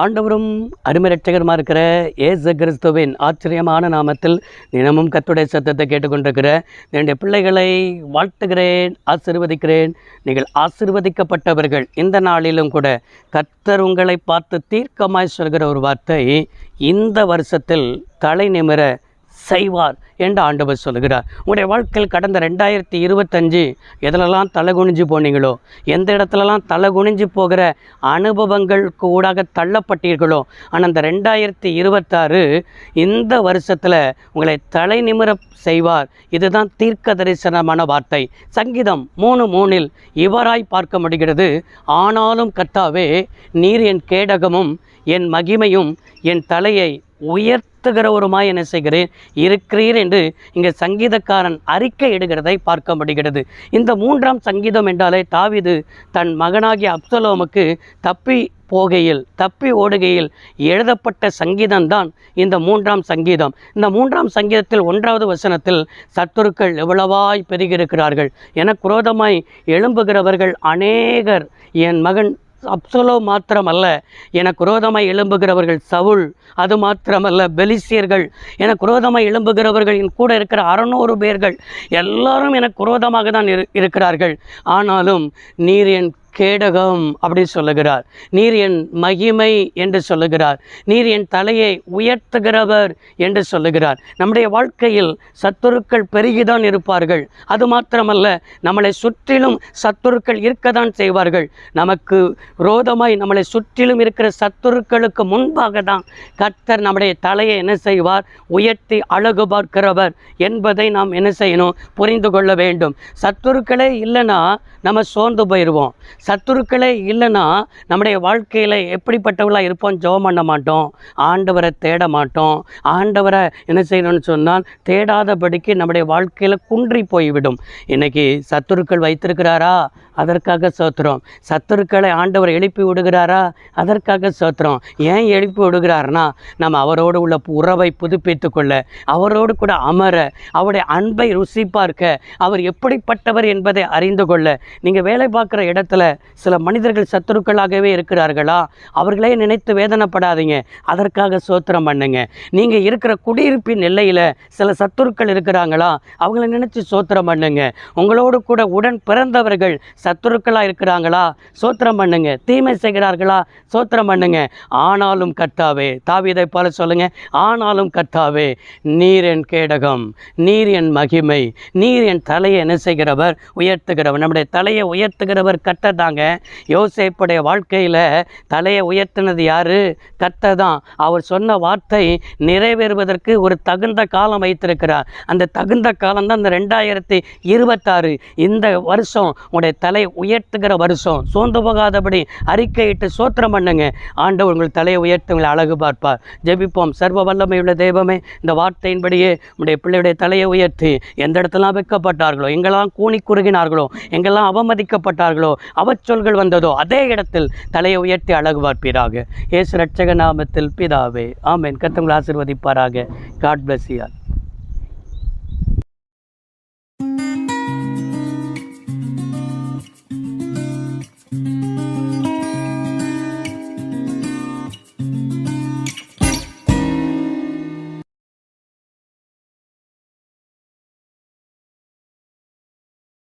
ஆண்டவரும் அருமரட்சகருமா இருக்கிற ஏசு கிறிஸ்துவின் ஆச்சரியமான நாமத்தில் தினமும் கத்துடைய சத்தத்தை கேட்டுக்கொண்டிருக்கிற என்னுடைய பிள்ளைகளை வாழ்த்துகிறேன் ஆசிர்வதிக்கிறேன். நீங்கள் ஆசிர்வதிக்கப்பட்டவர்கள். இந்த நாளிலும் கூட கர்த்தர் உங்களை பார்த்து தீர்க்கமாய் சொல்கிற ஒரு வார்த்தை இந்த வருஷத்தில் தலை நிமிர செய்வார் என்று ஆண்டவர் சொல்கிறார் உங்களுடைய வாழ்க்கையில் கடந்த ரெண்டாயிரத்தி இருபத்தஞ்சு எதிலெல்லாம் தலை குனிஞ்சு போனீங்களோ எந்த இடத்துலலாம் தலை குனிஞ்சு போகிற அனுபவங்களுக்கு ஊடாக தள்ளப்பட்டீர்களோ ஆனால் அந்த ரெண்டாயிரத்தி இருபத்தாறு இந்த வருஷத்தில் உங்களை தலை நிமிர செய்வார். இதுதான் தீர்க்க தரிசனமான வார்த்தை. சங்கீதம் மூணு மூணில் இவராய் பார்க்க முடிகிறது ஆனாலும் கர்த்தாவே நீர் என் கேடகமும் என் மகிமையும் என் தலையை உயர்த்துகிறவருமாய் என்ன செய்கிறேன்? இருக்கிறீர் என்று இங்கே சங்கீதக்காரன் அறிக்கை இடுகிறதை பார்க்க முடிகிறது. இந்த மூன்றாம் சங்கீதம் என்றாலே தாவிது தன் மகனாகிய அப்சலோமுக்கு தப்பி போகையில் தப்பி ஓடுகையில் எழுதப்பட்ட சங்கீதம்தான் இந்த மூன்றாம் சங்கீதம். இந்த மூன்றாம் சங்கீதத்தில் ஒன்றாவது வசனத்தில் சத்துருக்கள் எவ்வளவாய் பெருகியிருக்கிறார்கள். என குரோதமாய் எழும்புகிறவர்கள் அநேகர். என் மகன் அப்சலோ மாத்திரமல்ல. எனக்கு குரோதமாய் எழும்புகிறவர்கள் சவுல் அது மாத்திரமல்ல பெலிசியர்கள். எனக்கு குரோதமாய் எழும்புகிறவர்கள் என் கூட இருக்கிற அறநூறு பேர்கள். எல்லாரும் எனக்கு குரோதமாக தான் இரு இருக்கிறார்கள். ஆனாலும் நீர் என் கேடகம் அப்படி சொல்லுகிறார். நீர் என் மகிமை என்று சொல்லுகிறார். நீர் என் தலையை உயர்த்துகிறவர் என்று சொல்லுகிறார். நம்முடைய வாழ்க்கையில் சத்துருக்கள் பெருகிதான் இருப்பார்கள். அது மாத்திரமல்ல நம்மளை சுற்றிலும் சத்துருக்கள் இருக்கத்தான் செய்வார்கள். நமக்கு ரோதமாய் நம்மளை சுற்றிலும் இருக்கிற சத்துருக்களுக்கு முன்பாக தான் கர்த்தர் நம்முடைய தலையை என்ன செய்வார்? உயர்த்தி அழகு பார்க்கிறவர் என்பதை நாம் என்ன செய்யணும்? புரிந்து கொள்ள வேண்டும். சத்துருக்களே இல்லைன்னா நம்ம சோர்ந்து போயிடுவோம் சத்துருக்களே இல்லைன்னா நம்முடைய வாழ்க்கையில் எப்படிப்பட்டவளாக இருப்போம்? ஜோம் பண்ண மாட்டோம். ஆண்டவரை தேட மாட்டோம். ஆண்டவரை என்ன செய்யணும்னு சொன்னால் தேடாதபடிக்கு நம்முடைய வாழ்க்கையில் குன்றி போய்விடும். இன்றைக்கி சத்துருக்கள் வைத்திருக்கிறாரா? அதற்காக சோத்துறோம் சத்துருக்களை ஆண்டவர் எழுப்பி விடுகிறாரா? அதற்காக சோத்துறோம் ஏன் எழுப்பி விடுகிறாருனா நம்ம அவரோடு உள்ள உறவை புதுப்பித்து கொள்ள அவரோடு கூட அமர அவருடைய அன்பை ருசி பார்க்க அவர் எப்படிப்பட்டவர் என்பதை அறிந்து கொள்ள. நீங்கள் வேலை பார்க்குற இடத்துல சில மனிதர்கள் சத்துருக்களாகவே இருக்கிறார்களா? அவர்களே நினைத்து வேதனைப்படாதீங்க. அதற்காக சோத்திரம் பண்ணுங்க. நீங்கள் இருக்கிற குடியிருப்பின் எல்லையில் சில சத்துருக்கள் இருக்கிறாங்களா? அவங்கள நினைச்சு சோத்திரம் பண்ணுங்க. உங்களோடு கூட உடன் பிறந்தவர்கள் சத்துருக்களாக இருக்கிறாங்களா? சோத்திரம் பண்ணுங்க. தீமை செய்கிறார்களா? சோத்திரம் பண்ணுங்க. ஆனாலும் கர்த்தாவே தாவிதை போல சொல்லுங்க. ஆனாலும் கர்த்தாவே நீர் என் கேடகம் நீர் என் மகிமை நீர் என் தலையை என்ன செய்கிறவர்? உயர்த்துகிறவர். நம்முடைய தலையை உயர்த்துகிறவர் கர்த்தர் இருந்தாங்க. யோசேப்புடைய வாழ்க்கையில் தலையை உயர்த்தினது யார்? கர்த்தர் தான். அவர் சொன்ன வார்த்தை நிறைவேறுவதற்கு ஒரு தகுந்த காலம் வைத்திருக்கிறார். அந்த தகுந்த காலம் தான் இந்த ரெண்டாயிரத்தி இருபத்தாறு. இந்த வருஷம் உங்களுடைய தலை உயர்த்துகிற வருஷம். சோர்ந்து போகாதபடி அறிக்கையிட்டு சோத்திரம் பண்ணுங்க. ஆண்டவர் உங்கள் தலையை உயர்த்தி உங்களை அழகு பார்ப்பார். ஜெபிப்போம். சர்வ வல்லமையுள்ள தெய்வமே இந்த வார்த்தையின்படியே உடைய பிள்ளையுடைய தலையை உயர்த்தி எந்த இடத்துலாம் வைக்கப்பட்டார்களோ எங்கெல்லாம் கூணி குறுகினார்களோ எங்கெல்லாம் அவமதிக்கப்பட்டார்களோ அவ சொல்கள் வந்ததோ அதே இடத்தில் தலையை உயர்த்தி அழகு பார்ப்பீராக. இயேசு ரட்சக நாமத்தில் பிதாவே ஆமேன். கத்தவங்களை ஆசிர்வதிப்பாராக. காட் பிளஸ் யார்